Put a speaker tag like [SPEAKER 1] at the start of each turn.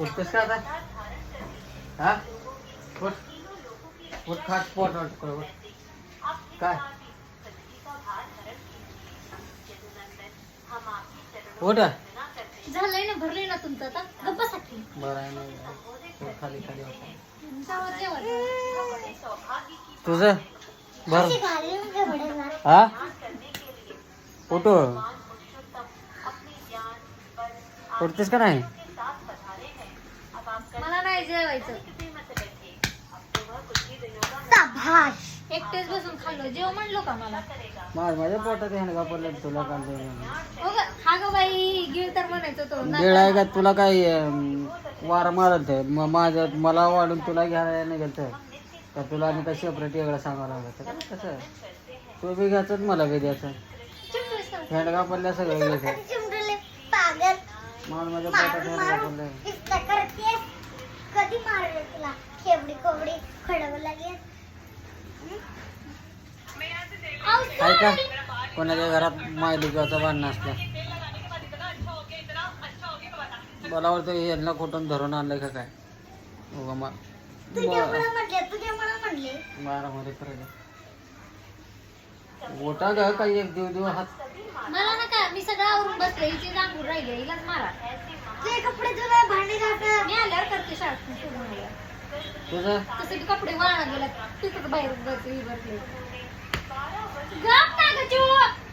[SPEAKER 1] उठतेस का आता हा? उठ. उठ खाट पोट उठ. काय? उठ.
[SPEAKER 2] झालंय ना भरलंय ना तुमचं आता? गप्पासाठी
[SPEAKER 1] बरं आहे ना उठ, खाली खाली उठ.
[SPEAKER 2] जावं जेवण
[SPEAKER 1] तुझं? बर हा? उठो. उठतेस का नाही?
[SPEAKER 2] एकटेच बसून खाल्लो. जेव म्हणलो का मला?
[SPEAKER 1] माझ माझ्या पोटात हेणगा पडलं तुला काल
[SPEAKER 2] हो ग. हा ग बाई गिळ तर म्हणायचो तो. ना-
[SPEAKER 1] वेळ आहे का? तुला काय अं, वार मारत आहे मग माझं मला वाढून तुला घ्यायला नाही गेलं तर तुला आणि का सेपरेट वेगळं सांगावं लागलं तर? कसं? तू बी घ्यायचं मला बी द्यायचं.
[SPEAKER 2] चिमटोस ना.
[SPEAKER 1] हेंडगा पडल्या सगळं घ्यायचं. माझ्या पोटात हेंडगा पडलंय.
[SPEAKER 3] कधी मारले तुला? खेबडी कोबडी खडव लागेल
[SPEAKER 1] आहे का कोणाच्या घरात मायलिकाचं भांडणं असलं? मला वाटतं यांना कुठून धरून आणलं का काय? उगा मा
[SPEAKER 3] तुझ्या मला म्हणले
[SPEAKER 1] गोटा ग काही एक दिव दिव हात.
[SPEAKER 2] मला ना का मी सगळं आवरून बसले हिचे जांभूळ राहिले हिलाच मारा.
[SPEAKER 3] तुझे कपडे तुला
[SPEAKER 2] शाळेत.
[SPEAKER 1] तुझं
[SPEAKER 2] तसे बी कपडे वाळा गेला तिथं बाहेर बसले गप ना ग.